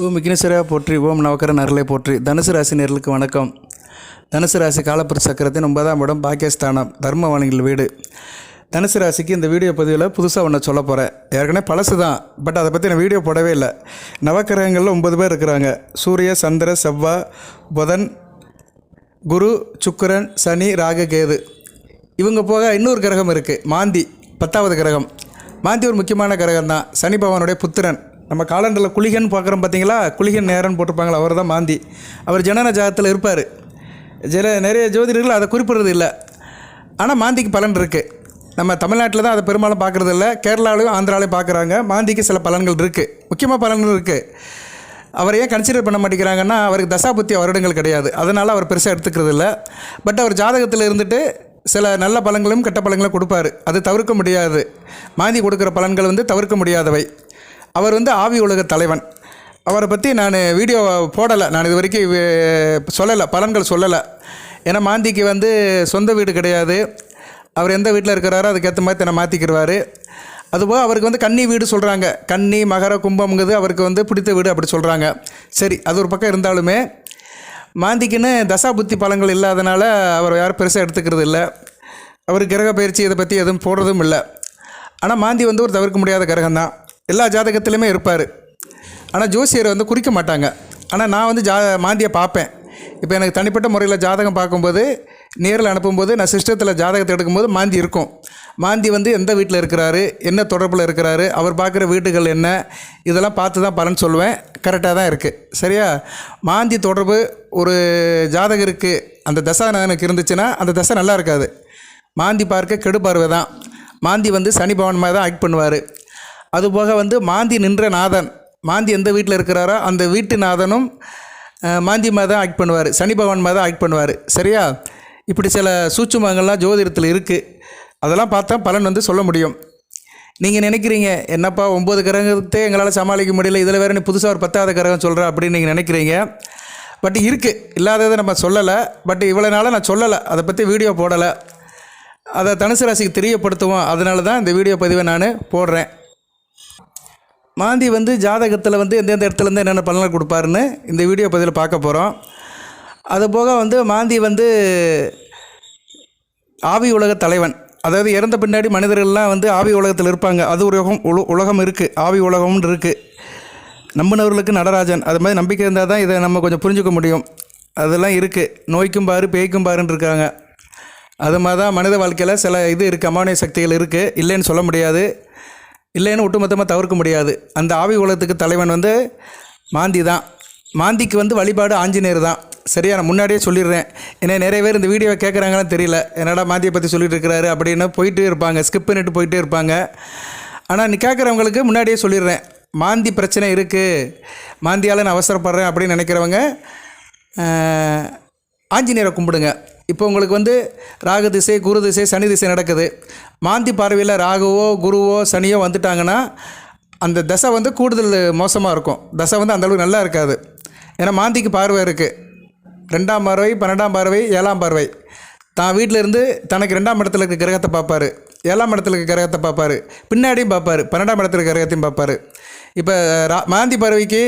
ஓம் விக்னேஸ்வரா போற்றி ஓம் நவக்கர நரலை போற்றி. தனுசு ராசி நேர்களுக்கு வணக்கம். தனுசு ராசி காலப்புற சக்கரத்தின் ஒன்பதாம் இடம் பாகிஸ்தானம் தர்மவாணிகள் வீடு. தனுசு ராசிக்கு இந்த வீடியோ பதிவில் புதுசாக ஒன்று சொல்ல போகிறேன் ஏற்கனவே பழசு தான் பட் அதை பற்றி நான் வீடியோ போடவே இல்லை. நவக்கிரகங்களில் ஒன்பது பேர் இருக்கிறாங்க. சூரிய சந்திர செவ்வாய் புதன் குரு சுக்கரன் சனி ராகு கேது. இவங்க போக இன்னொரு கிரகம் இருக்குது மாந்தி பத்தாவது கிரகம். மாந்தி ஒரு முக்கியமான கிரகம் தான் சனி பகவானுடைய புத்திரன். நம்ம காலண்டரில் குளிகன் பார்க்குறோம் பார்த்தீங்களா? குளிகன் நேரன் போட்டிருப்பாங்களா அவர் தான் மாந்தி. அவர் ஜனன ஜாகத்தில் இருப்பார். ஜன நிறைய ஜோதிடர்கள் அதை குறிப்பிடுறது இல்லை. ஆனால் மாந்திக்கு பலன் இருக்குது நம்ம தமிழ்நாட்டில் தான் அதை பெரும்பாலும் பார்க்குறது இல்லை. கேரளாவிலையும் ஆந்திராலையும் பார்க்குறாங்க. மாந்திக்கு சில பலன்கள் இருக்குது முக்கியமாக பலன்கள் இருக்குது அவர் ஏன் கன்சிடர் பண்ண மாட்டேங்கிறாங்கன்னா அவருக்கு தசாபுத்திய வருடங்கள் கிடையாது. அதனால் அவர் பெருசாக எடுத்துக்கிறது இல்லை. பட் அவர் ஜாதகத்தில் இருந்துட்டு சில நல்ல பலன்களும் கெட்ட பலன்களும் கொடுப்பாரு. அது தவிர்க்க முடியாது. மாந்தி கொடுக்குற பலன்கள் வந்து தவிர்க்க முடியாதவை. அவர் வந்து ஆவி உலக தலைவன். அவரை பற்றி நான் வீடியோ போடலை. நான் இது வரைக்கும் சொல்லலை. பலன்கள் சொல்லலை. ஏன்னா மாந்திக்கு வந்து சொந்த வீடு கிடையாது. அவர் எந்த வீட்டில் இருக்கிறாரோ அதுக்கேற்ற மாதிரி தன்னை மாற்றிக்கிடுவார் அதுபோக அவருக்கு வந்து கன்னி வீடு சொல்கிறாங்க கன்னி மகர கும்பம்ங்கிறது அவருக்கு வந்து பிடித்த வீடு அப்படி சொல்கிறாங்க சரி அது ஒரு பக்கம் இருந்தாலுமே மாந்திக்குன்னு தசா புத்தி பலங்கள் இல்லாதனால அவர் யாரும் பெருசாக எடுத்துக்கிறது இல்லை. அவர் கிரக பயிற்சி இதை பற்றி எதுவும் போடுறதும் இல்லை. ஆனால் மாந்தி வந்து ஒரு தவிர்க்க முடியாத கிரகம் தான் எல்லா ஜாதகத்திலையுமே இருப்பார். ஆனால் ஜோசியர் வந்து குறிக்க மாட்டாங்க. ஆனால் நான் வந்து ஜா மாந்தியை பார்ப்பேன் இப்போ எனக்கு தனிப்பட்ட முறையில் ஜாதகம் பார்க்கும்போது நேரில் அனுப்பும்போது நான் சிஸ்டத்தில் ஜாதகத்தை எடுக்கும்போது மாந்தி இருக்கும். மாந்தி வந்து எந்த வீட்டில் இருக்கிறாரு என்ன தொடர்பில் இருக்கிறாரு அவர் பார்க்குற வீடுகள் என்ன இதெல்லாம் பார்த்து தான் பலன் சொல்லுவேன். கரெக்டாக தான் இருக்குது சரியா? மாந்தி தொடர்பு ஒரு ஜாதகருக்கு அந்த தசை எனக்கு இருந்துச்சுன்னா அந்த தசை நல்லா இருக்காது. மாந்தி பார்க்க கெடு பார்வை தான் மாந்தி வந்து சனி பவன் மாதிரி தான் ஆக்ட் பண்ணுவார். அதுபோக வந்து மாந்தி நின்ற நாதன். மாந்தி எந்த வீட்டில் இருக்கிறாரோ அந்த வீட்டு நாதனும் மாந்தி மாதம் தான் ஆக்ட் பண்ணுவார். சனி பகவான் மாதம் ஆக்ட் பண்ணுவார். சரியா? இப்படி சில சூட்சுமங்கள்லாம் ஜோதிடத்தில் இருக்குது அதெல்லாம் பார்த்தா பலன் வந்து சொல்ல முடியும். நீங்கள் நினைக்கிறீங்க என்னப்பா ஒம்பது கிரகத்தை எங்களால் சமாளிக்க முடியல. இதில் வேறு நீ புதுசாக ஒரு பத்தாவது கிரகம் சொல்கிற அப்படின்னு நீங்கள் நினைக்கிறீங்க. பட் இருக்குது இல்லாததை நம்ம சொல்லலை. பட் இவ்வளோ நாளாக நான் சொல்லலை. அதை பற்றி வீடியோ போடலை. அதை தனுசு ராசிக்கு தெரியப்படுத்துவோம். அதனால தான் இந்த வீடியோ பதிவை நான் போடுறேன். மாந்தி வந்து ஜாதகத்தில் வந்து எந்தெந்த இடத்துலேருந்து என்னென்ன பலன்கள் கொடுப்பாருன்னு இந்த வீடியோ பதிவில் பார்க்க போகிறோம் அது போக வந்து மாந்தி வந்து ஆவி உலக தலைவன். அதாவது இறந்த பின்னாடி மனிதர்கள்லாம் வந்து ஆவி உலகத்தில் இருப்பாங்க. அது ஒரு உலகம் உல- உலகம் இருக்குது ஆவி உலகம்னு இருக்குது நம்பினவர்களுக்கு நடராஜன். அது மாதிரி நம்பிக்கை இருந்தால் தான் இதை நம்ம கொஞ்சம் புரிஞ்சுக்க முடியும். அதெல்லாம் இருக்குது நோய்க்கும் பாரு பேய்க்கும் பாருன்னு இருக்காங்க. அது மாதிரி தான் மனித வாழ்க்கையில் சில இது இருக்குது அமானிய சக்திகள் இருக்குது இல்லைன்னு சொல்ல முடியாது. இல்லைன்னு ஒட்டுமொத்தமாக தவிர்க்க முடியாது. அந்த ஆவி உலகத்துக்கு தலைவன் வந்து மாந்தி தான். மாந்திக்கு வந்து வழிபாடு ஆஞ்சநேயர் தான். சரியா நான் முன்னாடியே சொல்லிடுறேன். ஏன்னா நிறைய பேர் இந்த வீடியோவை கேட்குறாங்கன்னு தெரியல. என்னடா மாந்தியை பற்றி சொல்லிட்டு இருக்கிறாரு அப்படின்னு போயிட்டே இருப்பாங்க. ஸ்கிப் பண்ணிட்டு போயிட்டே இருப்பாங்க. ஆனால் நீ கேட்குறவங்களுக்கு முன்னாடியே சொல்லிடுறேன். மாந்தி பிரச்சனை இருக்குது மாந்தியால் நான் அவசரப்படுறேன் அப்படின்னு நினைக்கிறவங்க ஆஞ்சநேயரை கும்பிடுங்க. இப்போ உங்களுக்கு வந்து ராகு திசை குரு திசை சனி திசை நடக்குது. மாந்தி பார்வையில் ராகுவோ குருவோ சனியோ வந்துட்டாங்கன்னா அந்த தசை வந்து கூடுதல் மோசமாக இருக்கும். தசை வந்து அந்தளவுக்கு நல்லா இருக்காது. ஏன்னா மாந்திக்கு பார்வை இருக்குது ரெண்டாம் பார்வை பன்னெண்டாம் பார்வை ஏழாம் பார்வை. தான் வீட்டில் இருந்து தனக்கு ரெண்டாம் இடத்துல இருக்க கிரகத்தை பார்ப்பார். ஏழாம் இடத்துல இருக்க கிரகத்தை பார்ப்பாரு. பின்னாடியும் பார்ப்பார். பன்னெண்டாம் இடத்துல இருக்க கிரகத்தையும் பார்ப்பார். இப்போ ரா மாந்தி பார்வைக்கு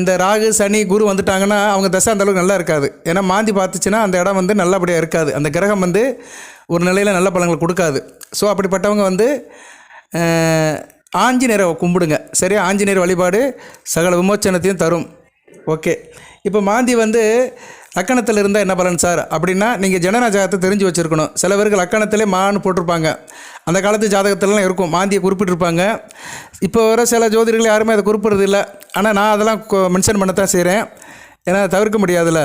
இந்த ராகு சனி குரு வந்துட்டாங்கன்னா அவங்க தசை அந்தளவுக்கு நல்லா இருக்காது. ஏன்னா மாந்தி பார்த்துச்சுன்னா அந்த இடம் வந்து நல்லபடியாக இருக்காது. அந்த கிரகம் வந்து ஒரு நிலையில் நல்ல பலன்கள் கொடுக்காது. ஸோ அப்படிப்பட்டவங்க வந்து ஆஞ்சநேயரை கும்பிடுங்க. சரியா? ஆஞ்சநேயர் வழிபாடு சகல விமோச்சனத்தையும் தரும். ஓகே. இப்போ மாந்தி வந்து லக்கணத்தில் இருந்தால் என்ன பலன் சார்? அப்படின்னா நீங்கள் ஜனன ஜாதகத்தை தெரிஞ்சு வச்சுருக்கணும். சில பேருக்கு லக்கணத்திலே மான்னு போட்டிருப்பாங்க. அந்த காலத்து ஜாதகத்திலலாம் இருக்கும். மாந்தியை குறிப்பிட்டிருப்பாங்க. இப்போ வர சில ஜோதிடர்கள் யாருமே அதை குறிப்பிடுறது இல்லை ஆனால் நான் அதெல்லாம் மென்ஷன் பண்ணத்தான் செய்கிறேன் ஏன்னா தவிர்க்க முடியாதுல்ல.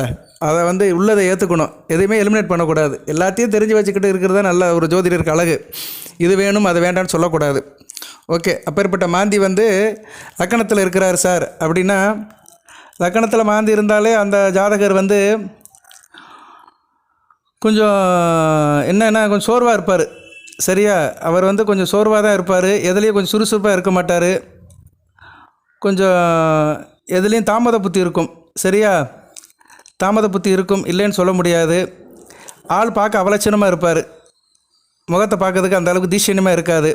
அதை வந்து உள்ளதை ஏற்றுக்கணும் எதையுமே எலிமினேட் பண்ணக்கூடாது. எல்லாத்தையும் தெரிஞ்சு வச்சுக்கிட்டு இருக்கிறது தான் நல்ல ஒரு ஜோதிடருக்கு அழகு. இது வேணும் அது வேண்டாம்னு சொல்லக்கூடாது. ஓகே. அப்பேற்பட்ட மாந்தி வந்து லக்கணத்தில் இருக்கிறார் சார். அப்படின்னா லக்கணத்தில் மாந்தி இருந்தாலே அந்த ஜாதகர் வந்து கொஞ்சம் என்னன்னா கொஞ்சம் சோர்வாக இருப்பார். சரியா? அவர் வந்து கொஞ்சம் சோர்வாக தான் இருப்பார். எதுலேயும் கொஞ்சம் சுறுசுறுப்பாக இருக்க மாட்டார். கொஞ்சம் எதுலேயும் தாமத புத்தி இருக்கும். சரியா? தாமத புத்தி இருக்கும். இல்லைன்னு சொல்ல முடியாது. ஆள் பார்க்க அவலட்சணமாக இருப்பார். முகத்தை பார்க்கறதுக்கு அந்த அளவுக்கு இருக்காது.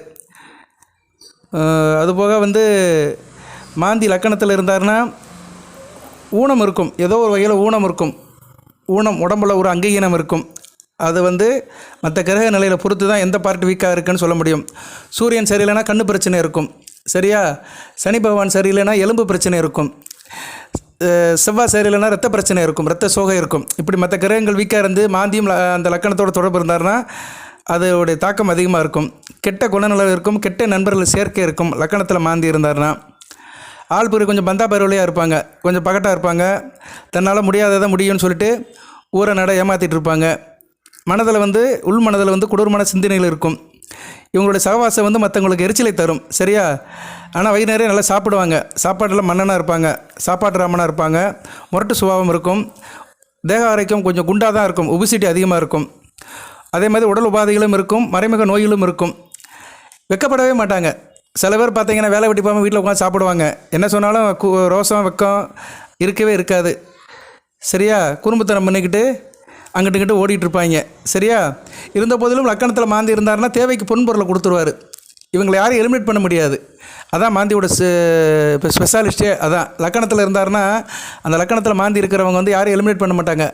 அதுபோக வந்து மாந்தி லக்கணத்தில் இருந்தாருன்னா ஊனம் இருக்கும் ஏதோ ஒரு வகையில் ஊனம் இருக்கும் ஊனம் உடம்புல ஒரு அங்கீகீனம் இருக்கும். அது வந்து மற்ற கிரக நிலையில் பொறுத்து தான் எந்த பார்ட் வீக்காக இருக்குன்னு சொல்ல முடியும். சூரியன் சரியில்லைனா கண்ணு பிரச்சனை இருக்கும். சரியா? சனி பகவான் சரியில்லைனா எலும்பு பிரச்சனை இருக்கும். செவ்வாய் சரியில்லைனா ரத்த பிரச்சனை இருக்கும். ரத்த சோகை இருக்கும். இப்படி மற்ற கிரகங்கள் வீக்காக இருந்து மாந்தியும் அந்த லக்கணத்தோட தொடர்பு இருந்தாருன்னா அதோடைய தாக்கம் அதிகமாக இருக்கும். கெட்ட குணநலம் இருக்கும். கெட்ட நண்பர்கள் சேர்க்கை இருக்கும். லக்கணத்தில் மாந்தி இருந்தாருன்னா ஆள் பிறகு கொஞ்சம் பந்தா பருவலையாக இருப்பாங்க. கொஞ்சம் பகட்டாக இருப்பாங்க. தன்னால் முடியாததை முடியும்னு சொல்லிட்டு ஊரை நட ஏமாற்றிட்டு இருப்பாங்க. மனதில் வந்து உள் மனதில் வந்து கொடூரமான சிந்தனைகள் இருக்கும். இவங்களுடைய சகவாசம் வந்து மற்றவங்களுக்கு எரிச்சலை தரும். சரியா? ஆனால் வயிறு நிறைய நல்லா சாப்பிடுவாங்க. சாப்பாட்டில் மன்னனாக இருப்பாங்க. சாப்பாட்டு ராமனாக இருப்பாங்க. முரட்டு சுபாவம் இருக்கும். தேக ஆரோக்கியம் கொஞ்சம் குண்டாக தான் இருக்கும். ஒபிசிட்டி அதிகமாக இருக்கும். அதே மாதிரி உடல் உபாதைகளும் இருக்கும். மறைமுக நோய்களும் இருக்கும். வெக்கப்படவே மாட்டாங்க. சில பேர் பார்த்தீங்கன்னா வேலை வெட்டி போகாமல் வீட்டில் உட்காந்து சாப்பிடுவாங்க. என்ன சொன்னாலும் கு- ரோசம் வெக்கம் இருக்கவே இருக்காது. சரியா? குறும்புத்தனம் பண்ணிக்கிட்டு அங்கிட்டு இங்கிட்டு ஓடிட்டு இருப்பாங்க. சரியா? இருந்த போதிலும் லக்கணத்தில் மாந்தி இருந்தாருன்னா தேவைக்கு பொன்பொருளை கொடுத்துருவாரு. இவங்களை யாரும் எலிமினேட் பண்ண முடியாது. அதான் மாந்தியோட இப்போ ஸ்பெஷாலிஸ்டே அதான். லக்கணத்தில் இருந்தாருன்னா அந்த லக்கணத்தில் மாந்தி இருக்கிறவங்க வந்து யாரும் எலிமினேட் பண்ண மாட்டாங்க.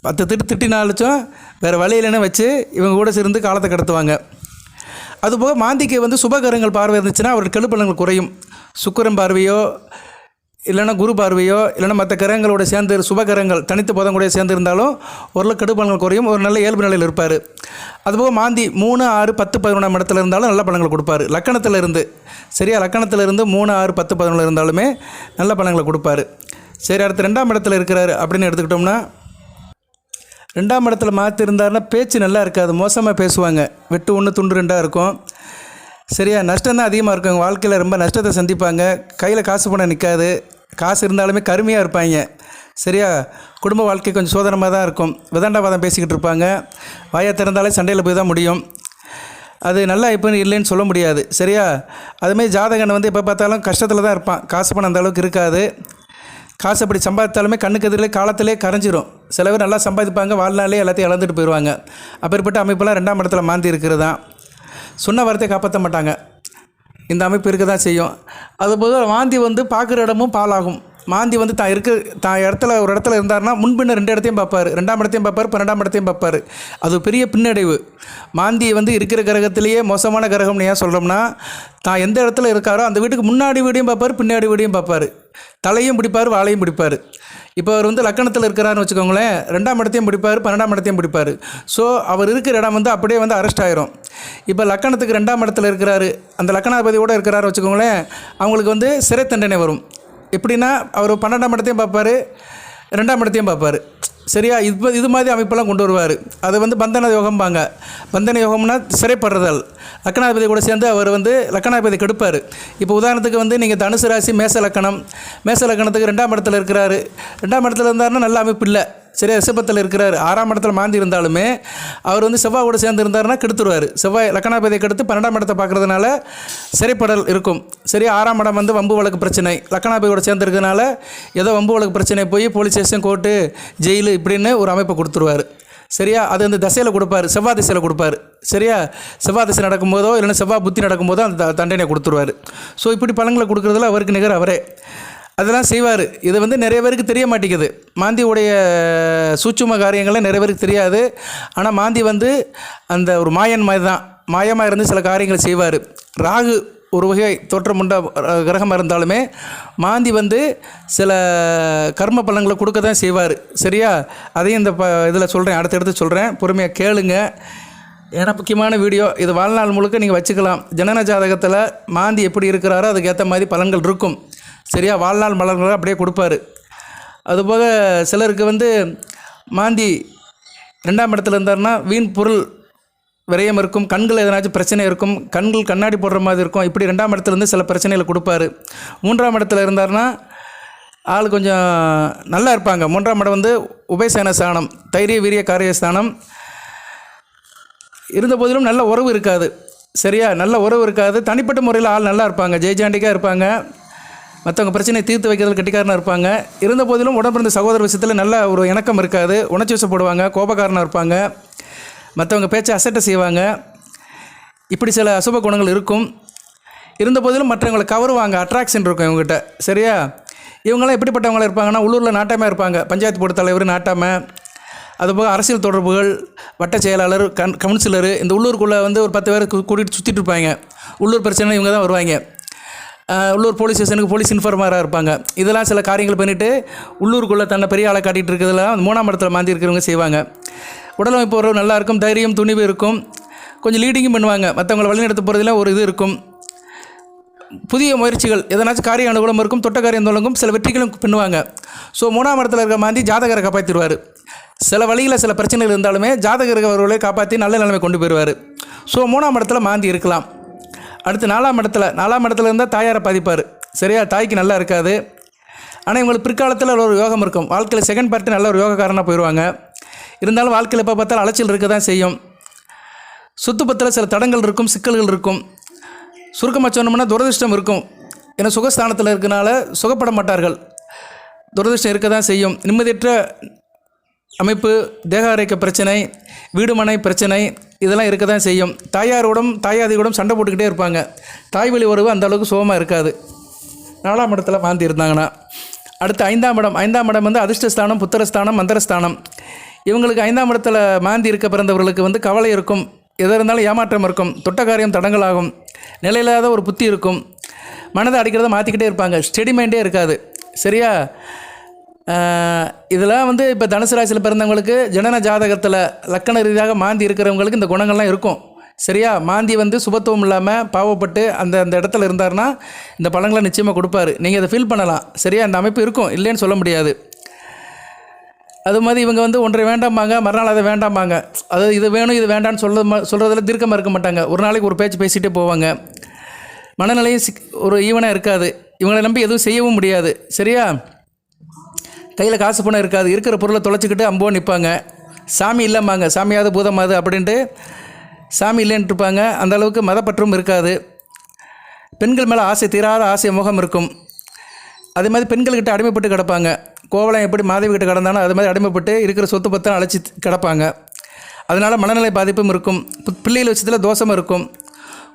பத்து திட்டு திட்டினாலும் வேறு வழி இல்லைன்னு வச்சு இவங்க கூட சேர்ந்து காலத்தை கடத்துவாங்க. அதுபோக மாந்திக்கு வந்து சுபகரங்கள் பார்வை இருந்துச்சுன்னா அவருக்கு கெழுப்பலங்கள் குறையும். சுக்கரன் பார்வையோ இல்லைன்னா குரு பார்வையோ இல்லைன்னா மற்ற கிரகங்களோட சேர்ந்து சுபகரங்கள் தனித்து பதம் கூட சேர்ந்து இருந்தாலும் ஓரளவு கெடுபலங்கள் குறையும். ஒரு நல்ல இயல்பு நிலையில் இருப்பார். அதுபோக மாந்தி மூணு ஆறு பத்து பதினொன்றாம் இடத்துல இருந்தாலும் நல்ல பழங்களை கொடுப்பாரு. லக்கணத்தில் இருந்து சரியா? லக்கணத்தில் இருந்து மூணு ஆறு பத்து பதினொன்று இருந்தாலுமே நல்ல பலன்களை கொடுப்பாரு. சரி அடுத்து ரெண்டாம் இடத்துல இருக்கிறாரு அப்படின்னு எடுத்துக்கிட்டோம்னா ரெண்டாம் இடத்துல மாற்றி இருந்தாருன்னா பேச்சு நல்லா இருக்காது மோசமாக பேசுவாங்க. வெட்டு ஒன்று துண்டு ரெண்டாக இருக்கும். சரியா நஷ்டம் தான் அதிகமாக இருக்கும். அவங்க வாழ்க்கையில் ரொம்ப நஷ்டத்தை சந்திப்பாங்க. கையில் காசு பணம் நிற்காது காசு இருந்தாலுமே கருமையாக இருப்பாங்க. சரியா குடும்ப வாழ்க்கை கொஞ்சம் சோதனமாக தான் இருக்கும். விதண்டாவாதம் பேசிக்கிட்டு இருப்பாங்க. வாயை திறந்தாலே சண்டையில் போய் தான் முடியும். அது நல்லா இப்போ இல்லைன்னு சொல்ல முடியாது. சரியா அதுமாரி ஜாதகன் வந்து எப்போ பார்த்தாலும் கஷ்டத்தில் தான் இருப்பான். காசு பணம் அந்த அளவுக்கு இருக்காது. காசு அப்படி சம்பாதித்தாலுமே கண்ணுக்கு எதிரிலே காலத்திலே கரைஞ்சிரும். சில பேர் நல்லா சம்பாதிப்பாங்க வாழ்நாளே எல்லாத்தையும் இழந்துட்டு போயிடுவாங்க அப்பேற்பட்ட அமைப்பெல்லாம் ரெண்டாம் இடத்துல மாந்தி இருக்கிறது? தான் சொன்ன வார்த்தையை காப்பாற்ற மாட்டாங்க. இந்த அமைப்பு இருக்க தான் செய்யும் அதுபோக மாந்தி வந்து பார்க்குற இடமும் பாலாகும் மாந்தி வந்து தான் இருக்க தான் இடத்துல ஒரு இடத்துல இருந்தாருன்னா முன்பின்ன ரெண்டு இடத்தையும் பார்ப்பார். ரெண்டாம் இடத்தையும் பார்ப்பார் பன்னெண்டாம் இடத்தையும் பார்ப்பார். அது பெரிய பின்னடைவு. மாந்தி வந்து இருக்கிற கிரகத்திலேயே மோசமான கிரகம்னு ஏன் சொல்கிறோம்னா தான் எந்த இடத்துல இருக்காரோ அந்த வீட்டுக்கு முன்னாடி வீடையும் பார்ப்பார் பின்னாடி வீடையும் பார்ப்பார். தலையும் பிடிப்பார் வாழையும் பிடிப்பார். இப்போ அவர் வந்து லக்கணத்தில் இருக்கிறாருன்னு வச்சுக்கோங்களேன் ரெண்டாம் இடத்தையும் பிடிப்பார் பன்னெண்டாம் இடத்தையும் பிடிப்பார். ஸோ அவர் இருக்கிற இடம் வந்து அப்படியே வந்து அரெஸ்ட் ஆயிரும். இப்போ லக்கணத்துக்கு ரெண்டாம் இடத்துல இருக்கிறாரு அந்த லக்கணாதிபதியோடு இருக்கிறாரு வச்சுக்கோங்களேன் அவங்களுக்கு வந்து சிறை தண்டனை வரும். எப்படின்னா அவர் பன்னெண்டாம் இடத்தையும் பார்ப்பாரு ரெண்டாம் இடத்தையும் பார்ப்பார். சரியா? இது இது மாதிரி அமைப்பெல்லாம் கொண்டு வருவார். அது வந்து பந்தன யோகம்பாங்க. பந்தன யோகம்னா சிறைப்படுறதால். லக்கணாதிபதி கூட சேர்ந்து அவர் வந்து லக்கணாதிபதி கெடுப்பார். இப்போ உதாரணத்துக்கு வந்து நீங்கள் தனுசு ராசி மேச லக்கணம். மேச லக்கணத்துக்கு ரெண்டாம் இடத்துல இருக்கிறாரு. ரெண்டாம் இடத்துல இருந்தாருன்னா நல்ல அமைப்பு இல்லை. சரியா ரிஷபத்தில் இருக்கிறார். ஆறாம் இடத்துல மாந்தி இருந்தாலுமே அவர் வந்து செவ்வாய் கூட சேர்ந்து இருந்தார்னா கெடுத்துருவார். செவ்வாய் லக்கணாபதியை கெடுத்து பன்னெண்டாம் இடத்தை பார்க்குறதுனால சிறைப்படல் இருக்கும். சரி ஆறாம் இடம் வந்து வம்பு வழக்கு பிரச்சனை. லக்கணாபதியோட சேர்ந்து இருக்கிறதுனால ஏதோ வம்பு வழக்கு பிரச்சனை போய் போலீஸ் ஸ்டேஷன் கோர்ட்டு ஜெயிலு இப்படின்னு ஒரு அமைப்பை கொடுத்துருவார். சரியா? அது அந்த தசையில் கொடுப்பாரு. செவ்வாய் திசையில் கொடுப்பாரு. சரியா? செவ்வாய் திசை நடக்கும்போதோ இல்லைன்னா செவ்வாய் புத்தி நடக்கும்போதோ அந்த தண்டனை கொடுத்துருவாரு. ஸோ இப்படி பழங்களை கொடுக்குறதுல அவருக்கு நிகர் அவரே. அதெல்லாம் செய்வார். இது வந்து நிறைய பேருக்கு தெரிய மாட்டேங்குது. மாந்தியுடைய சூட்சும காரியங்கள்லாம் நிறைய பேருக்கு தெரியாது. ஆனால் மாந்தி வந்து அந்த ஒரு மாயன் மாதிரி தான் மாயமாக இருந்து சில காரியங்களை செய்வார். ராகு ஒரு வகை தோற்றம் உண்ட கிரகமாக இருந்தாலுமே மாந்தி வந்து சில கர்ம பலன்களை கொடுக்க தான் செய்வார். சரியா? அதையும் இந்த ப இதில் சொல்கிறேன் அடுத்தடுத்து சொல்கிறேன் பொறுமையாக கேளுங்க. ஏன்னா முக்கியமான வீடியோ. இது வாழ்நாள் முழுக்க நீங்கள் வச்சுக்கலாம். ஜனன ஜாதகத்தில் மாந்தி எப்படி இருக்கிறாரோ அதுக்கேற்ற மாதிரி பலன்கள் இருக்கும். சரியா வாழ்நாள் மலர்களை அப்படியே கொடுப்பாரு. அதுபோக சிலருக்கு வந்து மாந்தி ரெண்டாம் இடத்துல இருந்தாருன்னா வீண் பொருள் விரயம் இருக்கும் கண்கள் எதனாச்சும் பிரச்சனை இருக்கும் கண்கள் கண்ணாடி போடுற மாதிரி இருக்கும். இப்படி ரெண்டாம் இடத்துல இருந்து சில பிரச்சனைகளை கொடுப்பாரு. மூன்றாம் இடத்துல இருந்தாருன்னா ஆள் கொஞ்சம் நல்லா இருப்பாங்க. மூன்றாம் இடம் வந்து உபயசேன ஸ்தானம் தைரிய வீரிய காரியஸ்தானம் இருந்த போதிலும் நல்ல உறவு இருக்காது. சரியா? நல்ல உறவு இருக்காது. தனிப்பட்ட முறையில் ஆள் நல்லா இருப்பாங்க. ஜெய்ஜாண்டிக்காக இருப்பாங்க. மற்றவங்க பிரச்சனையை தீர்த்து வைக்கிறதுல கட்டிக்காரனாக இருப்பாங்க. இருந்த போதிலும் உடம்பிறந்த சகோதர விஷயத்தில் நல்ல ஒரு இணக்கம் இருக்காது. உணர்ச்சி வசப்படுவாங்க கோபக்காரனாக இருப்பாங்க. மற்றவங்க பேச்சை அசட்டை செய்வாங்க. இப்படி சில அசுப குணங்கள் இருக்கும். இருந்த போதிலும் மற்றவங்களை கவருவாங்க அட்ராக்ஷன் இருக்கும் இவங்ககிட்ட. சரியா? இவங்களாம் எப்படிப்பட்டவங்களாக இருப்பாங்கன்னா உள்ளூரில் நாட்டாமல் இருப்பாங்க. பஞ்சாயத்து போர்டு தலைவர் நாட்டாமல் அதுபோக அரசியல் தொடர்புகள் வட்ட செயலாளர் கன் கவுன்சிலர் இந்த உள்ளூருக்குள்ளே வந்து ஒரு பத்து பேர் கூட்டிகிட்டு சுற்றிட்டு இருப்பாங்க. உள்ளூர் பிரச்சனை இவங்க தான் வருவாங்க. உள்ளூர் போலீஸ் ஸ்டேஷனுக்கு போலீஸ் இன்ஃபார்மராக இருப்பாங்க. இதெல்லாம் சில காரியங்கள் பண்ணிவிட்டு உள்ளூருக்குள்ளே தன்னை பெரிய ஆளை காட்டிகிட்டு இருக்கிறதெல்லாம் அந்த மூணாம் இடத்துல மாந்தி இருக்கிறவங்க செய்வாங்க. உடலமைப்பு உறவு நல்லா இருக்கும் தைரியம் துணிவு இருக்கும். கொஞ்சம் லீடிங்கும் பண்ணுவாங்க. மற்றவங்களை வழிநடத்த போகிறதுல ஒரு இது இருக்கும். புதிய முயற்சிகள் எதனாச்சும் காரிய அனுகூலம் இருக்கும் தொட்ட காரியம் தொடங்கும் சில வெற்றிகளும் பண்ணுவாங்க. ஸோ மூணாம் இடத்துல இருக்க மாந்தி ஜாதகரை காப்பாற்றிடுவார் சில வழியில் சில பிரச்சனைகள் இருந்தாலுமே ஜாதகர் அவர்களை காப்பாற்றி நல்ல நிலைமை கொண்டு போயிடுவார். ஸோ மூணாம் இடத்துல மாந்தி இருக்கலாம். அடுத்து நாலாம் இடத்துல நாலாம் இடத்துல இருந்தால் தாயாரை பாதிப்பார். சரியா? தாய்க்கு நல்லா இருக்காது. ஆனால் இவங்களுக்கு பிற்காலத்தில் ஒரு யோகம் இருக்கும். வாழ்க்கையில் செகண்ட் பார்ட்டி நல்ல ஒரு யோகக்காரனாக போயிடுவாங்க இருந்தாலும் வாழ்க்கையில் எப்போ பார்த்தாலும் அலைச்சல் இருக்க தான் செய்யும். சுத்துப்பத்தில் சில தடங்கள் இருக்கும் சிக்கல்கள் இருக்கும். சுருக்கமாக சொன்னோம்னா துரதிர்ஷ்டம் இருக்கும். ஏன்னா சுகஸ்தானத்தில் இருக்கனால சுகப்பட மாட்டார்கள். துரதிர்ஷ்டம் இருக்க தான் செய்யும். நிம்மதியற்ற அமைப்பு தேக ஆரோக்கிய பிரச்சனை வீடுமனை பிரச்சனை இதெல்லாம் இருக்க தான் செய்யும். தாயாரோடும் தாயாதியோடும் சண்டை போட்டுக்கிட்டே இருப்பாங்க. தாய் வழி உறவு அந்த அளவுக்கு சுகமாக இருக்காது. நாலாம் இடத்துல மாந்தி இருந்தாங்கன்னா அடுத்து ஐந்தாம் இடம். ஐந்தாம் இடம் வந்து அதிர்ஷ்டஸ்தானம் புத்திரஸ்தானம் மந்திரஸ்தானம். இவங்களுக்கு ஐந்தாம் இடத்துல மாந்தி இருக்க பிறந்தவர்களுக்கு வந்து கவலை இருக்கும். எதாக இருந்தாலும் ஏமாற்றம் இருக்கும். தொட்ட காரியம் தடங்களாகும் நிலையில்லாத ஒரு புத்தி இருக்கும். மனதை அடிக்கிறத மாற்றிக்கிட்டே இருப்பாங்க. ஸ்டெடி மைண்டே இருக்காது. சரியா? இதில் இதெல்லாம் வந்து இப்போ தனுசு ராசியில் பிறந்தவங்களுக்கு ஜனன ஜாதகத்தில் லக்கண ரீதியாக மாந்தி இருக்கிறவங்களுக்கு இந்த குணங்கள்லாம் இருக்கும். சரியா? மாந்தி வந்து சுபத்துவம் இல்லாமல் பாவப்பட்டு அந்த அந்த இடத்துல இருந்தார்னா இந்த பழங்களை நிச்சயமாக கொடுப்பாரு. நீங்கள் அதை ஃபீல் பண்ணலாம். சரியா? அந்த அமைப்பு இருக்கும். இல்லைன்னு சொல்ல முடியாது. அது மாதிரி இவங்க வந்து ஒன்றை வேண்டாம்பாங்க மறுநாள் அதை வேண்டாமாங்க அதாவது இது வேணும் இது வேண்டாம்னு சொல்ல சொல்கிறதுல தீர்க்கமாக இருக்க மாட்டாங்க. ஒரு நாளைக்கு ஒரு பேச்சு பேசிகிட்டே போவாங்க. மனநிலையும் சிக் ஒரு ஈவனாக இருக்காது. இவங்களை நம்பி எதுவும் செய்யவும் முடியாது. சரியா? கையில் காசு பணம் இருக்காது. இருக்கிற பொருளை தொலைச்சிக்கிட்டு அம்போ நிற்பாங்க சாமி இல்லைம்பாங்க. சாமியாவது பூதமாவது அப்படின்ட்டு சாமி இல்லைன்ட்டு இருப்பாங்க அந்த அளவுக்கு மதப்பற்றும் இருக்காது. பெண்கள் மேலே ஆசை தீராத ஆசை முகம் இருக்கும். அதே மாதிரி பெண்கள்கிட்ட அடிமைப்பட்டு கிடப்பாங்க. கோவலம் எப்படி மாதவி கிட்ட கிடந்தானோ அது மாதிரி அடிமைப்பட்டு இருக்கிற சொத்து பத்தம் அழைச்சி கிடப்பாங்க. அதனால் மனநிலை பாதிப்பும் இருக்கும். பிள்ளைகள் விஷயத்தில் தோஷமும் இருக்கும்.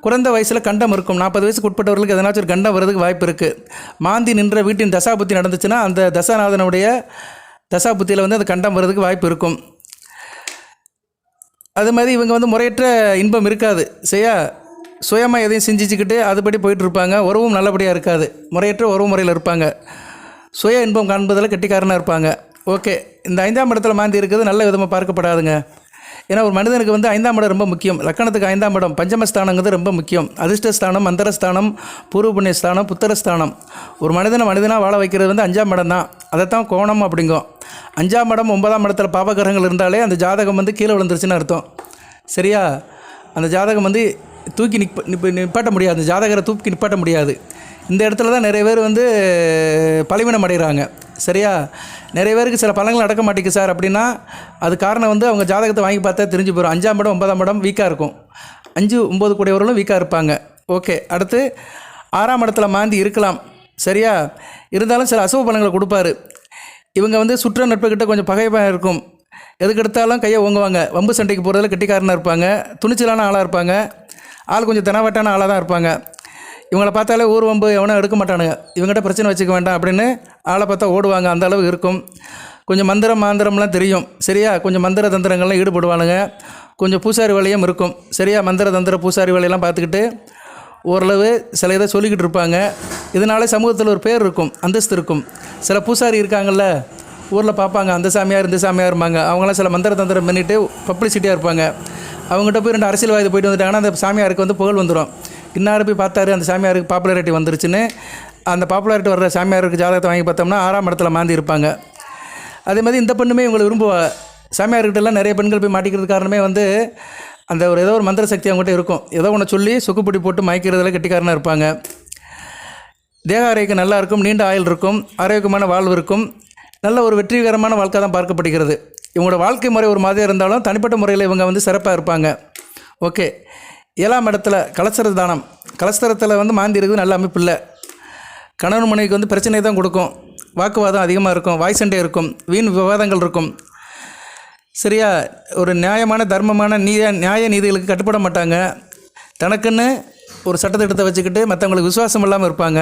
குறைந்த வயசில் கண்டம் இருக்கும். நாற்பது வயசுக்கு உட்பட்டவர்களுக்கு எதனாச்சும் ஒரு கண்டம் வர்றதுக்கு வாய்ப்பு இருக்குது மாந்தி நின்ற வீட்டின் தசாபுத்தி நடந்துச்சுன்னா அந்த தசாநாதனுடைய தசாபுத்தியில் வந்து அந்த கண்டம் வர்றதுக்கு வாய்ப்பு இருக்கும். அது மாதிரி இவங்க வந்து முறையற்ற இன்பம் இருக்காது. சரியா? சுயமாக எதையும் செஞ்சிச்சுக்கிட்டு அதுபடி போயிட்டு இருப்பாங்க உறவும் நல்லபடியாக இருக்காது. முறையற்ற உறவு முறையில் இருப்பாங்க. சுய இன்பம் காண்பதில் கெட்டிக்காரனாக இருப்பாங்க. ஓகே. இந்த ஐந்தாம் இடத்துல மாந்தி இருக்கிறது நல்ல விதமாக பார்க்கப்படாதுங்க. ஏன்னா ஒரு மனிதனுக்கு வந்து ஐந்தாம் இடம் ரொம்ப முக்கியம். லக்கணத்துக்கு ஐந்தாம் இடம் பஞ்சமஸ்தானங்கிறது ரொம்ப முக்கியம். அதிர்ஷ்டஸ்தானம் மந்திரஸ்தானம் பூர்வ புண்ணியஸ்தானம் புத்திரஸ்தானம். ஒரு மனிதனை மனிதனாக வாழ வைக்கிறது வந்து அஞ்சாம் இடம் தான் அதைத்தான் கோணம் அப்படிங்கும் அஞ்சாம் இடம் ஒன்பதாம் இடத்துல பாவகிரகங்கள் இருந்தாலே அந்த ஜாதகம் வந்து கீழே விழுந்துருச்சுன்னு அர்த்தம். சரியா? அந்த ஜாதகம் வந்து தூக்கி நிப்ப நிப்ப நிப்பாட்ட முடியாது. அந்த ஜாதகரை தூக்கி நிப்பாட்ட முடியாது. இந்த இடத்துல தான் நிறைய பேர் வந்து பலவீனம் அடைகிறாங்க. சரியா? நிறைய பேருக்கு சில பலன்கள் நடக்க மாட்டேங்குது சார். அப்படின்னா அது காரணம் வந்து அவங்க ஜாதகத்தை வாங்கி பார்த்தா தெரிஞ்சு போயிடும் அஞ்சாம் இடம் ஒன்பதாம் இடம் வீக்காக இருக்கும். அஞ்சு ஒம்பது கூடியவர்களும் வீக்காக இருப்பாங்க. ஓகே அடுத்து ஆறாம் இடத்துல மாந்தி இருக்கலாம். சரியா? இருந்தாலும் சில அசுவ பலன்களை கொடுப்பாரு. இவங்க வந்து சுற்ற நட்புக்கிட்ட கொஞ்சம் பகைப்பாக இருக்கும். எதுக்கு எடுத்தாலும் கையை ஓங்குவாங்க. வம்பு சண்டைக்கு போகிறதுல கெட்டிக்காரனாக இருப்பாங்க. துணிச்சலான ஆளாக இருப்பாங்க. ஆள் கொஞ்சம் தினவட்டான ஆளாக தான் இருப்பாங்க. இவங்கள பார்த்தாலே ஊர் வம்பு எவனும் எடுக்க மாட்டானுங்க. இவங்ககிட்ட பிரச்சனை வச்சுக்க வேண்டாம் அப்படின்னு ஆளை பார்த்தா ஓடுவாங்க அந்த அளவு இருக்கும். கொஞ்சம் மந்திரம் மாந்திரம்லாம் தெரியும். சரியா? கொஞ்சம் மந்திர தந்திரங்கள்லாம் ஈடுபடுவானுங்க. கொஞ்சம் பூசாரி வேலையும் இருக்கும். சரியா? மந்திர தந்திர பூசாரி வேலையெல்லாம் பார்த்துக்கிட்டு ஓரளவு சில இதை சொல்லிக்கிட்டு இருப்பாங்க. இதனால சமூகத்தில் ஒரு பேர் இருக்கும் அந்தஸ்து இருக்கும். சில பூசாரி இருக்காங்கல்ல ஊரில் பார்ப்பாங்க அந்த சாமியார் இந்த சாமியார் இருப்பாங்க அவங்களாம் சில மந்திர தந்திரம் பண்ணிவிட்டு பப்ளிசிட்டியாக இருப்பாங்க. அவங்ககிட்ட போய் ரெண்டு அரசியல்வாதி போயிட்டு வந்துட்டாங்கன்னா அந்த சாமியாருக்கு வந்து புகழ் வந்துடும் இன்னாரு போய் பார்த்தாரு அந்த சாமியாருக்கு பாப்புலாரிட்டி வந்துருச்சுன்னு. அந்த பாப்புலாரிட்டி வர்ற சாமியாருக்கு ஜாதகத்தை வாங்கி பார்த்தோம்னா ஆறாம் இடத்துல மாந்தி இருப்பாங்க. அதே மாதிரி இந்த பெண்ணுமே இவங்களை விரும்புவா. சாமியார்கிட்டலாம் நிறைய பெண்கள் போய் மாட்டிக்கிறது காரணமே வந்து அந்த ஒரு ஏதோ ஒரு மந்திர சக்தி அவங்ககிட்ட இருக்கும். ஏதோ ஒன்று சொல்லி சுக்குப்பிடி போட்டு மயக்கிறதுல கெட்டிக்காரனாக இருப்பாங்க. தேக ஆரோக்கியம் நல்லா இருக்கும் நீண்ட ஆயுள் இருக்கும் ஆரோக்கியமான வாழ்வு இருக்கும். நல்ல ஒரு வெற்றிகரமான வாழ்க்கை தான் பார்க்கப்படுகிறது. இவங்களோட வாழ்க்கை முறை ஒரு மாதிரியாக இருந்தாலும் தனிப்பட்ட முறையில் இவங்க வந்து சிறப்பாக இருப்பாங்க. ஓகே. ஏழாம் இடத்துல கலசர தானம். கலசரத்தில் வந்து மாந்தி இருக்குது நல்ல அமைப்பு இல்லை. கணவன் மனைவிக்கு வந்து பிரச்சனை தான் கொடுக்கும். வாக்குவாதம் அதிகமாக இருக்கும் வாய் சண்டை இருக்கும் வீண் விவாதங்கள் இருக்கும். சரியா? ஒரு நியாயமான தர்மமான நீ நியாய நீதிகளுக்கு கட்டுப்பட மாட்டாங்க. தனக்குன்னு ஒரு சட்டத்திட்டத்தை வச்சுக்கிட்டு மற்றவங்களுக்கு விசுவாசம் இல்லாமல் இருப்பாங்க.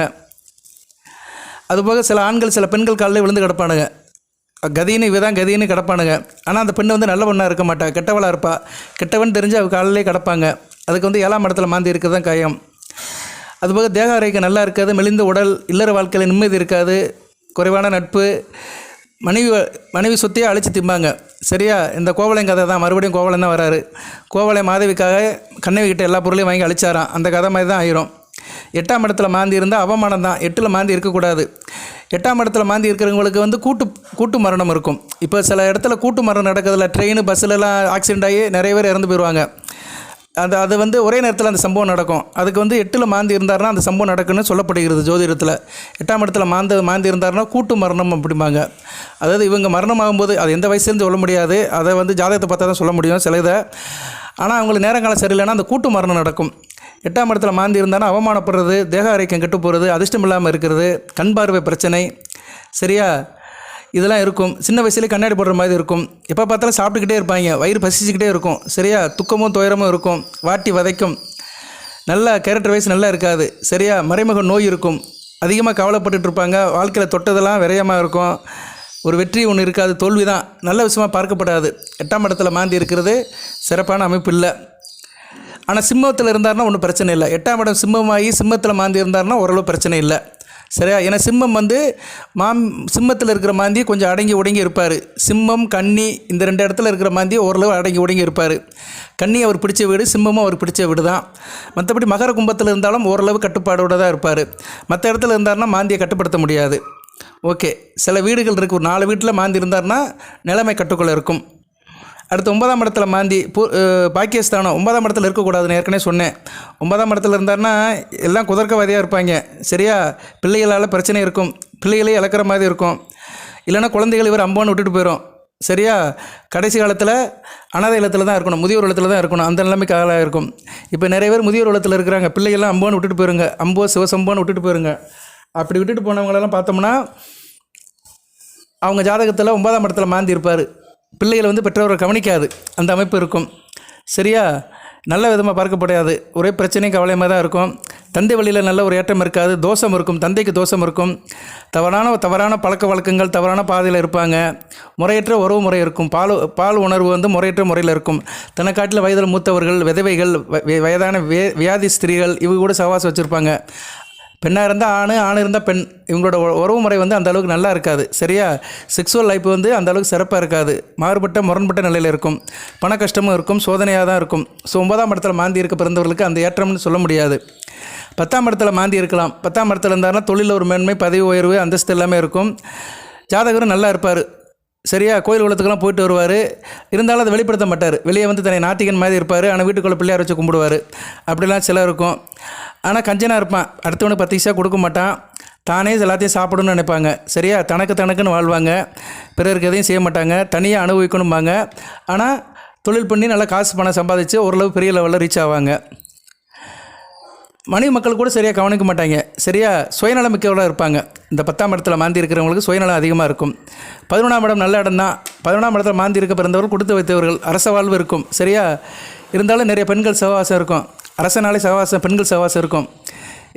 அதுபோக சில ஆண்கள் சில பெண்கள் காலில் விழுந்து கிடப்பானுங்க. கதின்னு இவதான் கதின்னு கிடப்பானுங்க. ஆனால் அந்த பெண்ணு வந்து நல்ல பொண்ணாக இருக்க மாட்டாள் கெட்டவளாக இருப்பாள் கெட்டவன் தெரிஞ்சு அவள் காலிலே கிடப்பாங்க. அதுக்கு வந்து ஏழாம் இடத்துல மாந்தி இருக்கிறது தான் காயம். அதுபோக தேக ஆரோக்கியம் நல்லா இருக்காது மெலிந்த உடல் இல்லற வாழ்க்கையில் நிம்மதி இருக்காது குறைவான நட்பு மனைவி மனைவி சுற்றியே அழைச்சி திம்பாங்க. சரியா? இந்த கோவலையும் கதை தான். மறுபடியும் கோவலன் தான் வராரு. கோவலை மாதவிக்காக கண்ணவி கிட்ட எல்லா பொருளையும் வாங்கி அழிச்சாராம். அந்த கதை மாதிரி தான் ஆயிரும். எட்டாம் இடத்துல மாந்தி இருந்தால் அவமானம் தான். எட்டில் மாந்தி இருக்கக்கூடாது. எட்டாம் இடத்துல மாந்தி இருக்கிறவங்களுக்கு வந்து கூட்டு கூட்டு மரணம் இருக்கும். இப்போ சில இடத்துல கூட்டு மரணம் நடக்கிறதுல ட்ரெயின் பஸ்ஸிலலாம் ஆக்சிடென்ட் ஆகி நிறைய பேர் இறந்து போயிடுவாங்க அது அது வந்து ஒரே நேரத்தில் அந்த சம்பவம் நடக்கும். அதுக்கு வந்து எட்டில் மாந்தி இருந்தாருன்னா அந்த சம்பவம் நடக்குன்னு சொல்லப்படுகிறது ஜோதிடத்தில். எட்டாம் இடத்துல மாந்த மாந்தி இருந்தாருன்னா கூட்டு மரணம் அப்படிம்பாங்க. அதாவது இவங்க மரணம் ஆகும்போது அது எந்த வயசுலேருந்து சொல்ல முடியாது. அதை வந்து ஜாதகத்தை பார்த்தா தான் சொல்ல முடியும் சில இதை ஆனால் அவங்களுக்கு நேரங்காலம் சரியில்லைன்னா அந்த கூட்டு மரணம் நடக்கும். எட்டாம் இடத்துல மாந்தி இருந்தாலும் அவமானப்படுறது தேக ஆரோக்கியம் கெட்டு போகிறது அதிர்ஷ்டம் இல்லாமல் இருக்கிறது கண் பார்வை பிரச்சனை. சரியா? இதெல்லாம் இருக்கும். சின்ன வயசுலேயே கண்ணாடி போடுற மாதிரி இருக்கும். எப்போ பார்த்தாலும் சாப்பிட்டுக்கிட்டே இருப்பாங்க. வயிறு பசிச்சுக்கிட்டே இருக்கும். சரியா? துக்கமும் துயரமும் இருக்கும். வாட்டி வதைக்கும். நல்லா கேரக்டர் வைஸ் நல்லா இருக்காது. சரியா? மறைமுக நோய் இருக்கும். அதிகமாக கவலைப்பட்டுட்டு இருப்பாங்க. வாழ்க்கையில் தொட்டதெல்லாம் விரயமாக இருக்கும். ஒரு வெற்றி ஒன்று இருக்காது. தோல்வி தான் நல்ல விஷயமா பார்க்கப்படாது. எட்டாம் இடத்துல மாந்தி இருக்கிறது சிறப்பான அமைப்பு இல்லை. ஆனால் சிம்மத்தில் இருந்தாருன்னா ஒன்றும் பிரச்சனை இல்லை. எட்டாம் இடம் சிம்மமாகி சிம்மத்தில் மாந்தி இருந்தாருன்னா ஓரளவு பிரச்சனை இல்லை. சரியா? ஏன்னா சிம்மம் வந்து மாம் சிம்மத்தில் இருக்கிற மாந்தி கொஞ்சம் அடங்கி ஒடுங்கி இருப்பார். சிம்மம் கன்னி இந்த ரெண்டு இடத்துல இருக்கிற மாந்தி ஓரளவு அடங்கி ஒடுங்கி இருப்பார். கன்னி அவர் பிடிச்ச வீடு சிம்மமும் அவர் பிடிச்ச வீடு தான். மற்றபடி மகர கும்பத்தில் இருந்தாலும் ஓரளவு கட்டுப்பாடோடு தான் இருப்பார். மற்ற இடத்துல இருந்தாருன்னா மாந்தியை கட்டுப்படுத்த முடியாது. ஓகே. சில வீடுகள் இருக்குது ஒரு நாலு வீட்டில் மாந்தி இருந்தாருன்னா நிலைமை கட்டுக்குள்ளே இருக்கும். அடுத்து ஒன்பதாம் இடத்துல மாந்தி பூ ஒன்பதாம் இடத்துல இருக்கக்கூடாதுன்னு ஏற்கனவே சொன்னேன். ஒன்பதாம் இடத்துல இருந்தாருன்னா எல்லாம் குதர்க்கவாதியாக இருப்பாங்க. சரியா? பிள்ளைகளால் பிரச்சனை இருக்கும். பிள்ளைகளே இழக்கிற மாதிரி இருக்கும். இல்லைன்னா குழந்தைகள் இவர் அம்பான்னு விட்டுட்டு போயிடும் சரியா? கடைசி காலத்தில் அனாதை இல்லத்தில் தான் இருக்கணும். முதியோர் இல்லத்தில் தான் இருக்கணும். அந்த நிலைமை காலாக இருக்கும். இப்போ நிறைய பேர் முதியோர் இல்லத்தில் இருக்கிறாங்க. பிள்ளைகள்லாம் அம்போன்னு விட்டுட்டு போயிருங்க. அம்போ சிவசம்போன்னு விட்டுட்டு போயிருங்க. அப்படி விட்டுட்டு போனவங்களெல்லாம் பார்த்தோம்னா அவங்க ஜாதகத்தில் ஒன்பதாம் இடத்துல மாந்தி இருப்பார். பிள்ளைகளை வந்து பெற்றோரை கவனிக்காது. அந்த அமைப்பு இருக்கும். சரியா? நல்ல விதமாக பார்க்கப்படாது ஒரே பிரச்சனையும் கவலையமாக தான் இருக்கும். தந்தை வழியில் நல்ல ஒரு ஏற்றம் இருக்காது. தோஷம் இருக்கும். தந்தைக்கு தோஷம் இருக்கும். தவறான தவறான பழக்க வழக்கங்கள் தவறான பாதையில் இருப்பாங்க. முறையற்ற உறவு முறை இருக்கும். பால் பால் உணர்வு வந்து முறையற்ற முறையில் இருக்கும். தனக்காட்டில் வயதில் மூத்தவர்கள் விதவைகள் வ- வயதான வே வியாதி ஸ்திரீகள் இவங்க கூட சவாசம் வச்சுருப்பாங்க. பெண்ணாக இருந்தால் ஆண் ஆண் இருந்தால் பெண். இவங்களோட உறவு முறை வந்து அந்த அளவுக்கு நல்லா இருக்காது. சரியா? செக்ஸுவல் லைஃப் வந்து அந்த அளவுக்கு சிறப்பாக இருக்காது. மாறுபட்ட முரண்பட்ட நிலையில் இருக்கும். பண கஷ்டமும் இருக்கும் சோதனையாக தான் இருக்கும். ஸோ ஒன்பதாம் இடத்துல மாந்தி இருக்க பிறந்தவர்களுக்கு அந்த ஏற்றம்னு சொல்ல முடியாது. பத்தாம் இடத்துல மாந்தி இருக்கலாம். பத்தாம் இடத்துல இருந்தாருன்னா தொழிலில் ஒரு மேன்மை பதவி உயர்வு அந்தஸ்து எல்லாமே இருக்கும். ஜாதகரும் நல்லா இருப்பார். சரியா கோயில் குளத்துக்கெல்லாம் போயிட்டு வருவார். இருந்தாலும் அதை வெளிப்படுத்த மாட்டார். வெளியே வந்து தன்னை நாட்டிகன் மாதிரி இருப்பார். ஆனால் வீட்டுக்குள்ளே பிள்ளையார் வச்சு கும்பிடுவார். அப்படிலாம் சில இருக்கும். ஆனால் கஞ்சனாக இருப்பான். அடுத்தவனுக்கு பத்து பைசா கொடுக்க மாட்டான். தானே எல்லாத்தையும் சாப்பிடணும்னு நினைப்பாங்க. சரியா தனக்கு தனக்குன்னு வாழ்வாங்க. பிறருக்கு எதையும் செய்ய மாட்டாங்க. தனியாக அனுபவிக்கணும்பாங்க. ஆனால் தொழில் பண்ணி நல்லா காசு பணம் சம்பாதிச்சு ஓரளவு பெரிய லெவலில் ரீச் ஆவாங்க. மனைவி மக்கள் கூட சரியாக கவனிக்க மாட்டாங்க. சரியா சுயநலமிக்கவர்களாக இருப்பாங்க. இந்த பத்தாம் இடத்துல மாந்தி இருக்கிறவங்களுக்கு சுயநலம் அதிகமாக இருக்கும். பதினொன்றாம் இடம் நல்ல இடம் தான் பதினொன்றாம் இடத்துல மாந்தி இருக்க பிறந்தவர்கள் கொடுத்து வைத்தவர்கள் அரச வாழ்வு இருக்கும். சரியாக இருந்தாலும் நிறைய பெண்கள் சகவாசம் இருக்கும். அரசனாலே சகவாசம் பெண்கள் சகவாசம் இருக்கும்.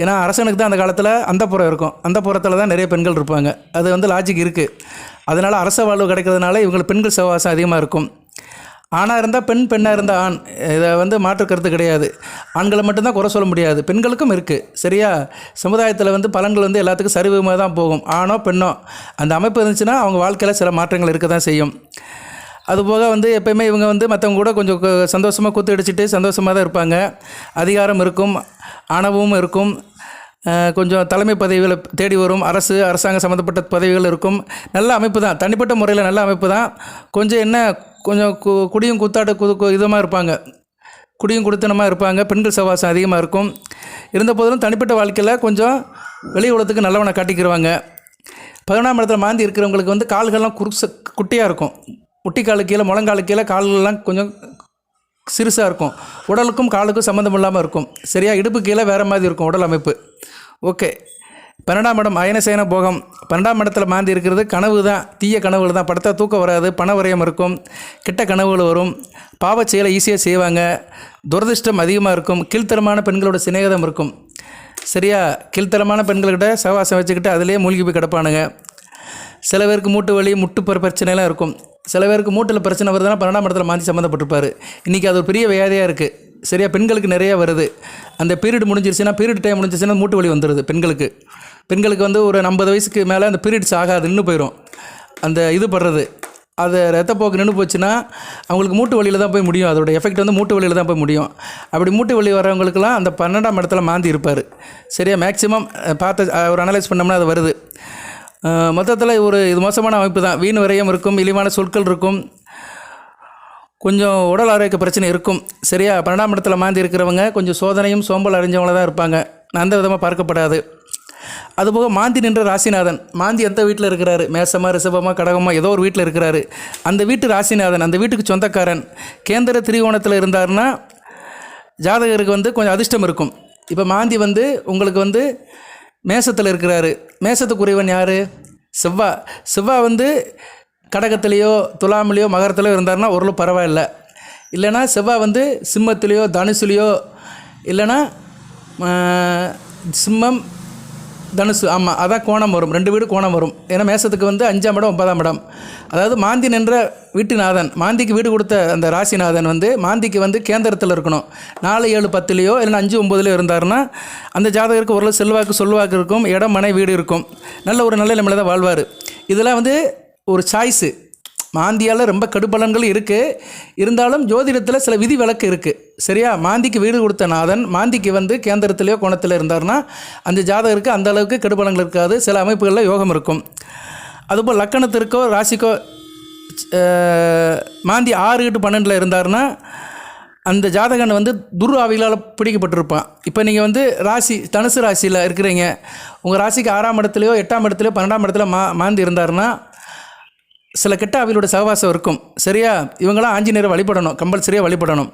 ஏன்னா அரசனுக்கு தான் அந்த காலத்தில் அந்த புறம் இருக்கும். அந்த புறத்தில் தான் நிறைய பெண்கள் இருப்பாங்க. அது வந்து லாஜிக் இருக்குது அதனால் அரச வாழ்வு கிடைக்கிறதுனால இவங்களுக்கு பெண்கள் சகவாசம் அதிகமாக இருக்கும். ஆணாக இருந்தால் பெண் பெண்ணாக இருந்தால் ஆண். இதை வந்து மாற்று கருத்து கிடையாது. ஆண்களை மட்டும்தான் குறை சொல்ல முடியாது. பெண்களுக்கும் இருக்குது சரியா? சமுதாயத்தில் வந்து பலன்கள் வந்து எல்லாத்துக்கும் சரிவிகமாக தான் போகும். ஆணோ பெண்ணோ. அந்த அமைப்பு இருந்துச்சுன்னா அவங்க வாழ்க்கையில் சில மாற்றங்கள் இருக்க தான் செய்யும். அதுபோக வந்து எப்பயுமே இவங்க வந்து மற்றவங்க கூட கொஞ்சம் சந்தோஷமாக கூத்து அடிச்சுட்டு சந்தோஷமாக தான் இருப்பாங்க. அதிகாரம் இருக்கும். அணவும் இருக்கும். கொஞ்சம் தலைமை பதவிகளை தேடி வரும். அரசு அரசாங்கம் சம்மந்தப்பட்ட பதவிகள் இருக்கும். நல்ல அமைப்பு தான். தனிப்பட்ட முறையில் நல்ல அமைப்பு தான். கொஞ்சம் என்ன கொஞ்சம் கு குடியும் குத்தாட்ட குது கு- இதமாக இருப்பாங்க. குடியும் குடுத்தனமாக இருப்பாங்க. பெண்கள் சவாசம் அதிகமாக இருக்கும். இருந்த போதிலும் தனிப்பட்ட வாழ்க்கையில் கொஞ்சம் வெளி உலகத்துக்கு நல்லவனை காட்டிக்கிடுவாங்க பதினொன்றாம் இடத்துல மாந்தி இருக்கிறவங்களுக்கு வந்து கால்கள்லாம் குறுச குட்டியாக இருக்கும். முட்டிக்காலு கீழே முழங்காலு கீழே கால்கள்லாம் கொஞ்சம் சிறுசாக இருக்கும். உடலுக்கும் காலுக்கும் சம்மந்தம் இல்லாமல் இருக்கும். சரியாக இடுப்பு கீழே வேறு மாதிரி இருக்கும் உடல் அமைப்பு. ஓகே. பன்னெண்டாம் இடம் அயனசேன போகம். பன்னெண்டாம் இடத்துல மாந்தி இருக்கிறது கனவு தான். தீய கனவுகள் தான். படுத்தா தூக்கம் வராது பண வரையம் இருக்கும் கிட்ட கனவுகள் வரும். பாவ செயலை ஈஸியாக செய்வாங்க. துரதிர்ஷ்டம் அதிகமாக இருக்கும். கீழ்த்தரமான பெண்களோட சிநேகதம் இருக்கும். சரியா? கீழ்த்தரமான பெண்கள்கிட்ட சவாசம் வச்சுக்கிட்டு அதிலே மூழ்கி போய் கிடப்பானுங்க. சில பேருக்கு மூட்டு வலி முட்டு பிரச்சனைலாம் இருக்கும். சில பேருக்கு மூட்டில் பிரச்சனை வருதுன்னா பன்னெண்டாம் இடத்துல மாந்தி சம்மந்தப்பட்டிருப்பார் இன்றைக்கி அது ஒரு பெரிய வியாதியாக இருக்குது சரியா பெண்களுக்கு நிறைய வருது. அந்த பீரியட் முடிஞ்சிருச்சுன்னா பீரியட் டைம் முடிஞ்சிருச்சுன்னா மூட்டு வலி வந்துடுது பெண்களுக்கு. பெண்களுக்கு வந்து ஒரு ஐம்பது வயசுக்கு மேலே அந்த பீரியட்ஸ் ஆகாது நின்று போயிடும் அந்த இது படுறது. அது ரத்தப்போக்கு நின்று போச்சுன்னா அவங்களுக்கு மூட்டு வழியில் தான் போய் முடியும். அதோட எஃபெக்ட் வந்து மூட்டு வழியில் தான் போய் முடியும். அப்படி மூட்டு வலி வரவங்களுக்குலாம் அந்த பன்னெண்டாம் இடத்துல மாந்தி இருப்பார். சரியா? மேக்ஸிமம் பார்த்து ஒரு அனலைஸ் பண்ணோம்னா அது வருது. மொத்தத்தில் ஒரு இது மோசமான அமைப்பு தான். வீண் விரயம் இருக்கும் இழிவான சொற்கள் இருக்கும். கொஞ்சம் உடல் ஆரோக்கிய பிரச்சனை இருக்கும். சரியா? பன்னெண்டாம் இடத்துல மாந்தி இருக்கிறவங்க கொஞ்சம் சோதனையும் சோம்பல் அறிஞ்சவங்கள தான் இருப்பாங்க. அந்த விதமாக பார்க்கப்படாது. அதுபோக மாந்தி நின்ற ராசிநாதன். மாந்தி எந்த வீட்டில் இருக்கிறாரு? மேசமாக ரிசபமாக கடகமாக ஏதோ ஒரு வீட்டில் இருக்கிறாரு. அந்த வீட்டு ராசிநாதன் அந்த வீட்டுக்கு சொந்தக்காரன் கேந்திர திரிகோணத்தில் இருந்தாருன்னா ஜாதகருக்கு வந்து கொஞ்சம் அதிர்ஷ்டம் இருக்கும். இப்போ மாந்தி வந்து உங்களுக்கு வந்து மேசத்தில் இருக்கிறாரு. மேசத்துக்குரியவன் யார்? செவ்வா. செவ்வா வந்து கடகத்திலேயோ துலாமிலேயோ மகரத்திலையோ இருந்தாருன்னா ஓரளவு பரவாயில்ல. இல்லைன்னா செவ்வாய் வந்து சிம்மத்திலேயோ தனுசுலேயோ இல்லைன்னா சிம்மம் தனுசு ஆமாம் அதான் கோணம் வரும். ரெண்டு வீடு கோணம் வரும். ஏன்னா மேசத்துக்கு வந்து அஞ்சாம் இடம் ஒன்பதாம் இடம். அதாவது மாந்தி நின்ற வீட்டுநாதன் மாந்திக்கு வீடு கொடுத்த அந்த ராசிநாதன் வந்து மாந்திக்கு வந்து கேந்திரத்தில் இருக்கணும். நாலு ஏழு பத்துலேயோ இல்லைன்னா அஞ்சு ஒம்பதுலையோ இருந்தாருன்னா அந்த ஜாதகருக்கு ஓரளவு செல்வாக்கு சொல்வாக்கு இருக்கும் இடம் மனை வீடு இருக்கும். நல்ல ஒரு நல்ல நிலைமையில தான் வாழ்வார். இதெல்லாம் வந்து ஒரு சாய்ஸு மாந்தியால் ரொம்ப கடுபலன்கள் இருக்குது இருந்தாலும் ஜோதிடத்தில் சில விதி விலக்கு இருக்குது சரியா? மாந்திக்கு வீடு கொடுத்த நாதன் மாந்திக்கு வந்து கேந்திரத்திலேயோ கோணத்தில் இருந்தார்னா அந்த ஜாதகருக்கு அந்த அளவுக்கு கெடுபலங்கள் இருக்காது. சில அமைப்புகளில் யோகம் இருக்கும். அதுபோல் லக்கணத்திற்கோ ராசிக்கோ மாந்தி ஆறு எட்டு பன்னெண்டில் இருந்தார்னா அந்த ஜாதகன் வந்து துரு ஆவிகளால் பிடிக்கப்பட்டிருப்பான். இப்போ நீங்கள் வந்து ராசி தனுசு ராசியில் இருக்கிறீங்க. உங்கள் ராசிக்கு ஆறாம் இடத்துலையோ எட்டாம் இடத்துலையோ பன்னெண்டாம் இடத்துல மா மாந்தி இருந்தாருன்னா சில கிட்ட ஆவிகளோட சகவாசம் இருக்கும். சரியா? இவங்களாம் ஆஞ்சநேயரை வழிபடணும். கம்பல்சரியாக வழிபடணும்.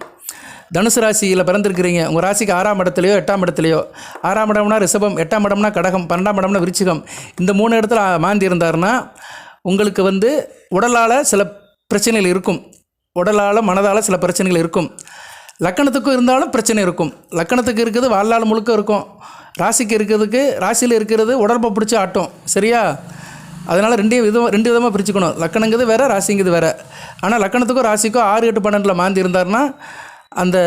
தனுசு ராசியில் பிறந்திருக்கிறீங்க. உங்கள் ராசிக்கு ஆறாம் இடத்துலையோ எட்டாம் இடத்துலையோ ஆறாம் இடம்னா ரிஷபம் எட்டாம் இடம்னா கடகம் பன்னெண்டாம் இடம்னா விருச்சிகம். இந்த மூணு இடத்துல மாந்தி இருந்தாருன்னா உங்களுக்கு வந்து உடலால் சில பிரச்சனைகள் இருக்கும். உடலால் மனதால் சில பிரச்சனைகள் இருக்கும். லக்கணத்துக்கும் இருந்தாலும் பிரச்சனை இருக்கும். லக்கணத்துக்கு இருக்கிறது வாழ்நாள் முழுக்க இருக்கும். ராசிக்கு இருக்கிறதுக்கு ராசியில் இருக்கிறது உடம்பை பிடிச்சி ஆட்டும். சரியா? அதனால் ரெண்டு விதம் ரெண்டு விதமாக பிரிச்சுக்கணும். லக்கணங்கிறது வேறு ராசிங்கிறது வேறு. ஆனால் லக்கணத்துக்கும் ராசிக்கும் ஆறு எட்டு பன்னெண்டில் மாந்தி இருந்தாருன்னா அந்த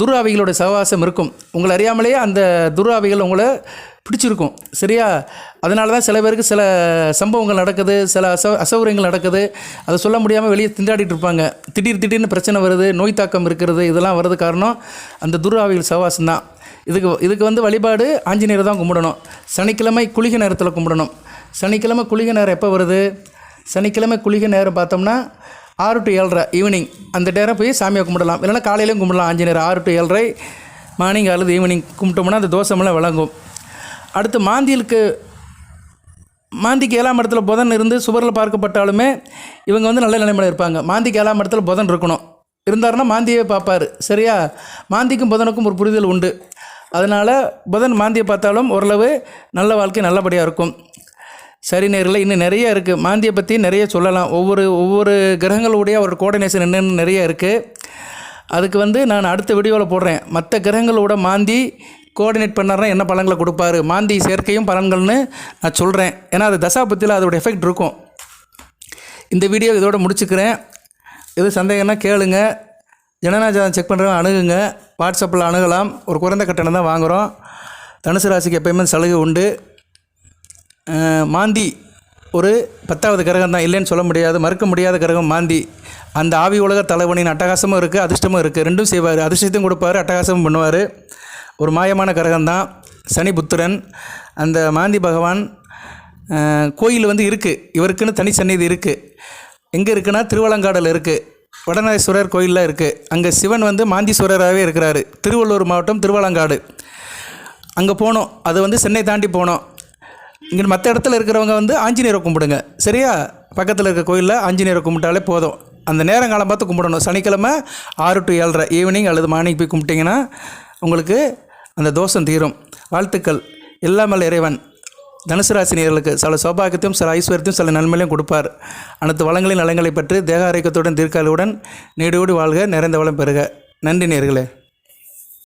துர்வாவிகளுடைய ஆவிகளோட சகவாசம் இருக்கும். உங்களை அறியாமலேயே அந்த துர்வாவிகள் உங்களை பிடிச்சிருக்கும். சரியா? அதனால தான் சில பேருக்கு சில சம்பவங்கள் நடக்குது சில அசௌ அசௌகரியங்கள் நடக்குது. அதை சொல்ல முடியாமல் வெளியே திண்டாடிட்டு இருப்பாங்க. திடீர் திடீர்னு பிரச்சனை வருது நோய் தாக்கம் இருக்கிறது இதெல்லாம் வர்றது காரணம் அந்த துர்வாவிகள் ஆவிகள் சகவாசம் தான் இதுக்கு இதுக்கு வந்து வழிபாடு ஆஞ்சநேயரை தான் கும்பிடணும். சனிக்கிழமை குளிகை நேரத்தில் கும்பிடணும். சனிக்கிழமை குளிகை நேரம் எப்போ வருது? சனிக்கிழமை குளிகை நேரம் பார்த்தோம்னா ஆறு டு ஏழரை ஈவினிங் அந்த நேரம் போய் சாமியை கும்பிடலாம். இல்லைனா காலையிலையும் கும்பிடலாம். ஆஞ்சநேயர் ஆறு டு ஏழரை மார்னிங் அல்லது ஈவினிங் கும்பிட்டோம்னா அந்த தோசமெல்லாம் விளங்கும். அடுத்து மாந்தியலுக்கு மாந்திக்கு ஏழாம் இடத்துல புதன் இருந்து சுவரில் பார்க்கப்பட்டாலுமே இவங்க வந்து நல்ல நிலைமையில் இருப்பாங்க. மாந்திக்கு ஏழாம் இடத்துல புதன் இருக்கணும். இருந்தாருன்னா மாந்தியை பார்ப்பார். சரியா? மாந்திக்கும் புதனுக்கும் ஒரு புரிதல் உண்டு. அதனால் புதன் மாந்தியை பார்த்தாலும் ஓரளவு நல்ல வாழ்க்கை நல்லபடியாக இருக்கும். சரி நேரில் இன்னும் நிறைய இருக்குது மாந்தியை பற்றி நிறைய சொல்லலாம். ஒவ்வொரு ஒவ்வொரு கிரகங்களுடைய ஒரு கோஆர்டினேஷன் என்னென்னு நிறைய இருக்குது அதுக்கு வந்து நான் அடுத்த வீடியோவில் போடுறேன். மற்ற கிரகங்களோட மாந்தி கோஆர்டினேட் பண்ணாருன்னா என்ன பலன்களை கொடுப்பாரு? மாந்தி சேர்க்கையும் பலன்கள்னு நான் சொல்கிறேன் ஏன்னா அது தசாபத்தியில் அதோட எஃபெக்ட் இருக்கும். இந்த வீடியோ இதோட முடிச்சுக்கிறேன். எது சந்தேகம்னா கேளுங்க. ஜனநாஜாதம் செக் பண்ணுறவங்க அணுகுங்க. வாட்ஸ்அப்பில் அணுகலாம். ஒரு குறைந்த கட்டணம் தான் வாங்குகிறோம் தனுசு ராசிக்கு எப்பயுமே சலுகை உண்டு. மாந்தி ஒரு பத்தாவது கிரகம் தான் இல்லைன்னு சொல்ல முடியாது. மறுக்க முடியாத கிரகம் மாந்தி. அந்த ஆவி உலக தலைவனின் அட்டகாசமும் இருக்குது அதிர்ஷ்டமும் இருக்குது ரெண்டும் செய்வார். அதிர்ஷ்டத்தையும் கொடுப்பார் அட்டகாசமும் பண்ணுவார். ஒரு மாயமான கிரகம் தான் சனி புத்திரன். அந்த மாந்தி பகவான் கோயில் வந்து இருக்குது இவருக்குன்னு தனி சந்நிதி இருக்குது எங்கே இருக்குன்னா திருவலங்காடில் இருக்குது வடநாதேஸ்வரர் கோயிலில் இருக்குது அங்கே சிவன் வந்து மாந்தீஸ்வரராகவே இருக்கிறாரு. திருவள்ளூர் மாவட்டம் திருவலங்காடு. அங்கே போனோம். அது வந்து சென்னை தாண்டி போனோம். இங்கே மற்ற இடத்துல இருக்கிறவங்க வந்து ஆஞ்சநேயரை கும்பிடுங்க. சரியா? பக்கத்தில் இருக்க கோயிலில் ஆஞ்சநேயரை கும்பிட்டாலே போதும். அந்த நேரங்காலம் பார்த்து கும்பிடணும். சனிக்கிழமை ஆறு டு ஏழரை ஈவினிங் அல்லது மார்னிங் போய் கும்பிட்டிங்கன்னா உங்களுக்கு அந்த தோஷம் தீரும். வாழ்த்துக்கள். எல்லாமல் இறைவன். தனுசு ராசினியர்களுக்கு சில சௌபாகியத்தையும் சில ஐஸ்வர்யத்தையும் சில நன்மையிலையும் கொடுப்பார். அனைத்து வளங்களின் நலங்களை பெற்று தேக ஆரோக்கியத்துடன் தீர்க்காலுடன் நீடோடி வாழ்க நிறைந்த வளம் பெறுக. நன்றி நேர்களே